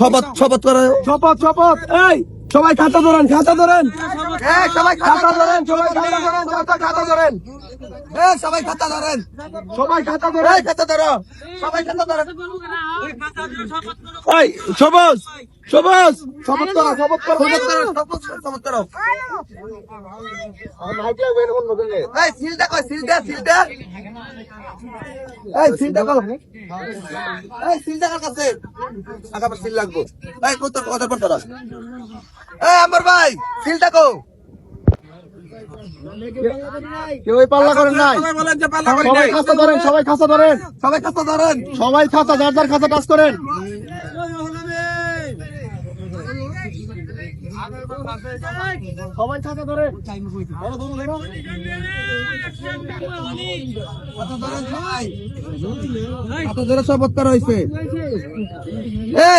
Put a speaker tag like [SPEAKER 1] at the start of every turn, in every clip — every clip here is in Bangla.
[SPEAKER 1] শপথ শপথ করো শপথ শপথ। এই সবাই খাতা ধরেন খাতা ধরেন। সবাই খাতা ধরেন সবাই খাতা ধরেন খাতা ধরেন। সবাই খাতা ধরেন। সবাই খাতা ধরেন। এই খাতা ধরো। সবাই খাতা ধরেন সবুজ সবুজ শপথ করো শপথ করো। শপথ করো শপথ শপথ করো। আমার ভাই সিলটা কো
[SPEAKER 2] কেউ পাল্লা করেন নাই।
[SPEAKER 1] সবাই।
[SPEAKER 2] খাতা ধরেন সবাই খাতা ধরেন।
[SPEAKER 1] সবাই খাতা ধরেন।
[SPEAKER 2] সবাই খাতা যার যার খাতা টাচ করেন। সবাই
[SPEAKER 1] ধরে।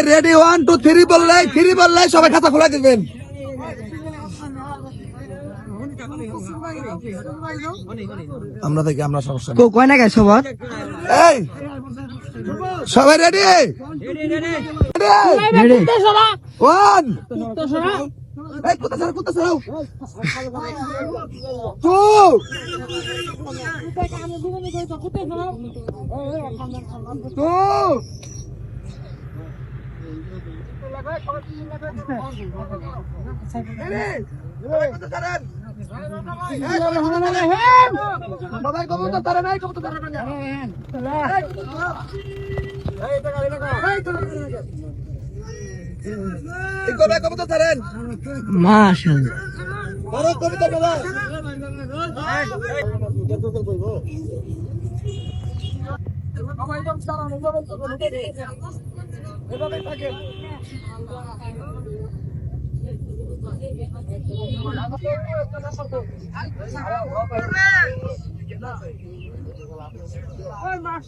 [SPEAKER 1] রেডি ওয়ান টু থ্রি বললে থ্রি বললে সবাই খাতা খোলা দিবেন। আমরা থেকে আমরা সমস্যা।
[SPEAKER 3] কয় না গায় সবার?
[SPEAKER 1] এই সবাই রেডি রেডি ওয়ান কোথা ছাড়ো কোথা টু টু এভাবে থাকে
[SPEAKER 3] 快
[SPEAKER 1] 嘛！快嘛！